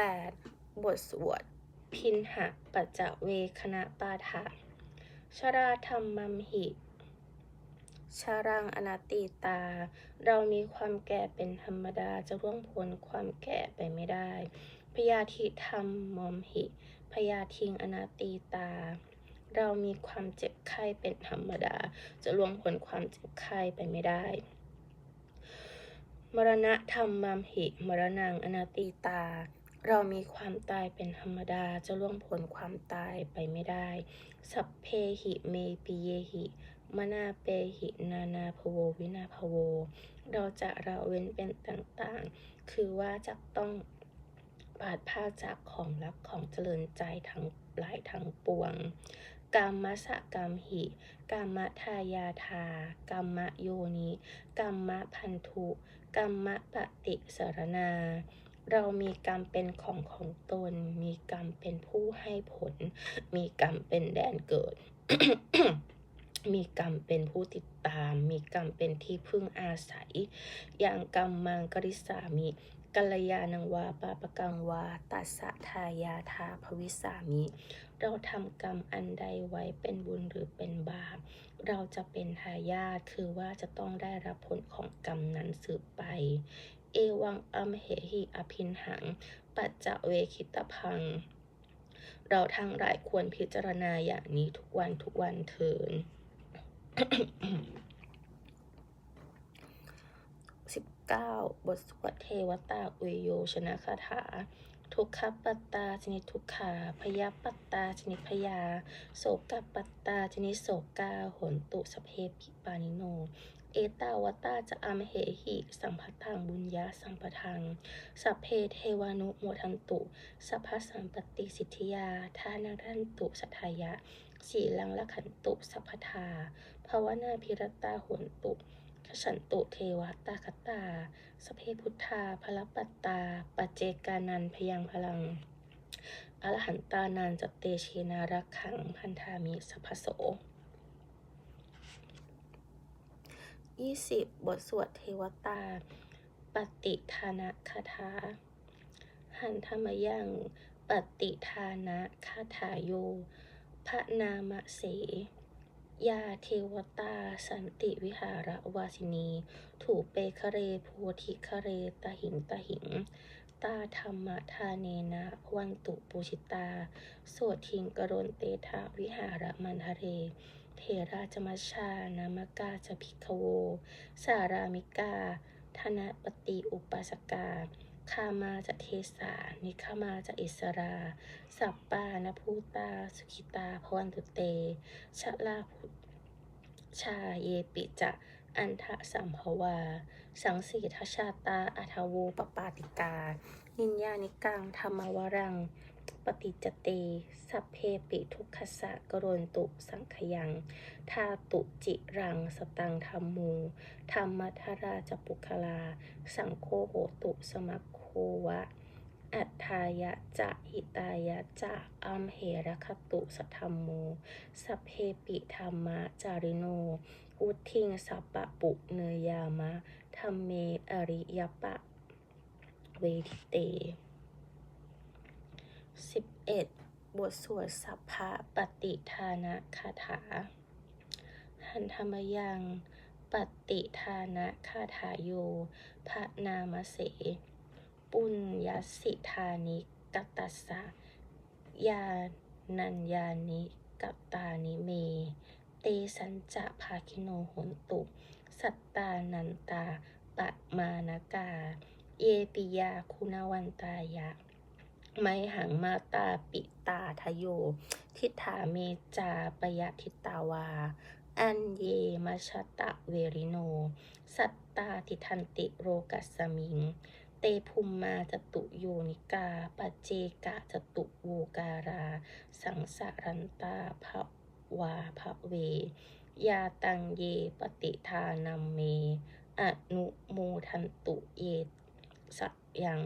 8 บทสวด พินหะปัจจเวคณะปาฐะชราธรรมมัมหิ ชารังอนาติตา เรามีความแก่เป็นธรรมดาจะร่วงพ้นความแก่ไปไม่ได้ พยาธิธรรมมอมหิ พยาทิงอนาติตา เรามีความเจ็บไข้เป็นธรรมดา จะล่วงพ้นความเจ็บไข้ไปไม่ได้มรณะธรรมมัมหิ มรณังอนาติตา เรามีความตายเป็นธรรมดาจะล่วงพ้นความตายไปไม่ได้ สัพเพหิเมปิเยหิมนาเปหินานาภโววินาภโว เราจะละเว้นเป็นต่างๆ คือว่าจะต้องปาดผ้าจากของรักของเจริญใจทั้งหลายทั้งปวงกามมะสะกามหิกามะทายาทากามะโยนิกามะพันธุกามะปฏิสารนา เรามีกรรมเป็นของของตน มีกรรมเป็นผู้ให้ผล มีกรรมเป็นแดนเกิด มีกรรมเป็นผู้ติดตาม มีกรรมเป็นที่พึ่งอาศัย อย่างกรรมมังกริสามิกัลยาณังวาปาปกังวาตัสสะทายาทาภวิสามิ เราทำกรรมอันใดไว้เป็นบุญหรือเป็นบาป เราจะเป็นทายาทคือว่าจะต้องได้รับผลของกรรมนั้นสืบไป เอวังอัมเหหิอภินหัง ปัจจเวคิตพัง เราทั้งหลายควรพิจารณาอย่างนี้ทุกวันทุกวันเถิน19บทสวดเทวตาอุยโยชนะคาถาทุกขปัตตาชนิดทุกขาพยาปัตตาชนิดพยาโสกปัตตาชนิดโสกาหนตุสเพปิปานิโน เอตาวตาจะอัมเหหิ สัมพัทธังบุญญาสัมปทัง สัพเพเทวานุโมทันตุ สัพพสัมปติสิทธิยาทานาทันตุสัทายะสีลังละขันตุสัพพทาภาวนาพิรตาหุนตุขฉันตุเทวตาคตา สเพพุทธาพลปัตตาปัจเจกานันพยังพลังอรหันตานันจเตเชนารักขังพันธามิสัพโส 20 บทสวดเทวตา ปฏิทานะคาถา หันธรรมยังปฏิทานะคาถาโยพระนามเสยาเทวตา สันติวิหารวาสินี ถูเปคะเรโพธิคะเรตหิงตหิง ตาธรรมทาเนนะวันตุปูชิตา โสทิงกรณเตทะวิหารมันทะเร เทราจมัชชานามกาจพิกโว สารามิกา ธนปฏิอุปสกาคามาจะเทสา นิคามาจะอิสรา สัปปานภูตา สุขิตาพวันตุเต ชะลาพุชาเยปิจะ อันทะสัมภวา สังสีทชาตาอัทโวปปาติกา นิญญานิกังธรรมวรัง ปฏิจเต สัพเพปิทุกขสะกรณตุสังขยังทาตุจิรัง สตังธรรมู ธรรมทราจปุคลา สังโฆโหตุสมัคโควะ อัฏฐายะจะหิตายะจะอัมเหระคตุสธรรมโม สัพเพปิธรรมะจาริโน อุทิงสัปปะปุเนยามะธรรมเมอริยปะ เวทิเต 11 บทสวดสัพพะปฏิทานะคาถา หันธรรมยังปฏิทานะคาถาโยพระนามเส ปุญญสิธานิกัตตัสสะยานัญญานิกัตตานิเม เตสัญจะภาคิโนโหนตุ สัตตานันตาปะมานากา เยปิยาคุณวันตายะ ไมหังมาตาปิตาทโย ทิฏฐาเมจาปยทิตาวา อันเยมชตะเวริโน สัตตาทิทันติโรกัสมิง เตภุมมาจตุโยนิกาปเจกะจตุโวการา สังสารันตาภวาภเว ยาตังเยปฏิทานัมเม อนุโมทันตุเยสะยัง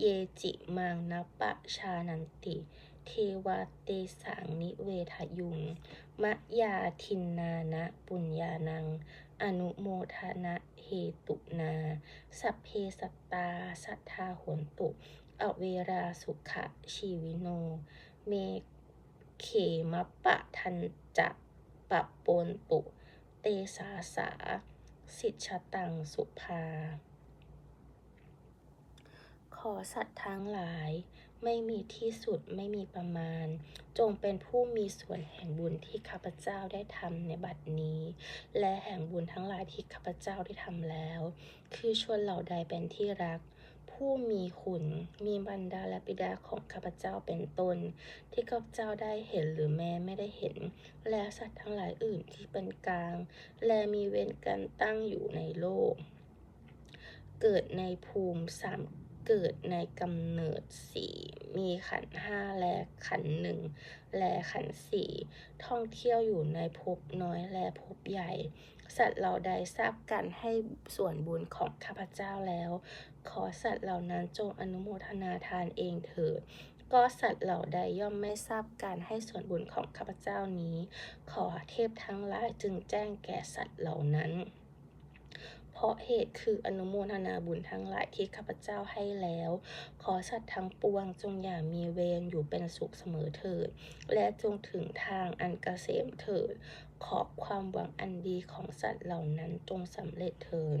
เยจิมังนปะชานันติ เทวเตสังนิเวทยุง มะยาทินนานะปุญญานัง อนุโมทนะเหตุนา สัพเพสัตตา สัทธาหนตุ อเวราสุขะชีวิโน เมเขมปะทันจะปะปนตุ เตสาสา สิชตังสุภา ขอสัตว์ทั้งหลาย ไม่มีที่สุดไม่มีประมาณ จงเป็นผู้มีส่วนแห่งบุญที่ข้าพเจ้าได้ทำในบัดนี้ และแห่งบุญทั้งหลายที่ข้าพเจ้าได้ทำแล้ว คือชวนเหล่าใดเป็นที่รัก ผู้มีคุณมีบรรดาและบิดาของข้าพเจ้าเป็นต้น ที่ข้าพเจ้าได้เห็นหรือแม้ไม่ได้เห็น และสัตว์ทั้งหลายอื่นที่เป็นกลาง และมีเวรกันตั้งอยู่ในโลกเกิดในภูมิสาม เกิดในกำเนิดสี่มีขันห้าและขันหนึ่งและขันสี่ท่องเที่ยวอยู่ในภพน้อยและภพใหญ่ สัตว์เหล่าใดทราบการให้ส่วนบุญของข้าพเจ้าแล้ว ขอสัตว์เหล่านั้นจงอนุโมทนาทานเองเถิดก็สัตว์เหล่าใดย่อมไม่ทราบการให้ส่วนบุญของข้าพเจ้านี้ ขอเทพทั้งหลายจึงแจ้งแก่สัตว์เหล่านั้น เพราะเหตุคืออนุโมทนาบุญทั้งหลายที่ข้าพเจ้าให้แล้ว ขอสัตว์ทั้งปวงจงอย่ามีเวรอยู่เป็นสุขเสมอเถิด และจงถึงทางอันเกษมเถิด ขอความหวังอันดีของสัตว์เหล่านั้นจงสำเร็จเถิด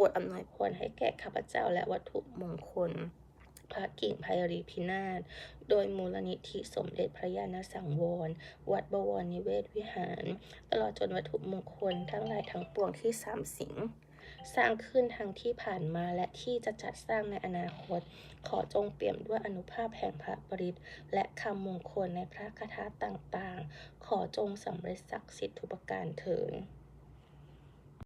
ปรดอำนวยพรให้แก่ข้าพเจ้าและวัตถุมงคล พระกิ่งไพรีพินาศ โดยมูลนิธิสมเด็จพระญาณสังวร วัดบวรนิเวศวิหาร ตลอดจนวัตถุมงคลทั้งหลายทั้งปวงที่สามสิงสร้างขึ้นทั้งที่ผ่านมาและที่จะจัดสร้างในอนาคต ขอจงเปี่ยมด้วยอนุภาพแห่งพระปริตและคำมงคลในพระคาถาต่างๆ ขอจงสำเร็จศักดิ์สิทธิ์ทุกประการเถิด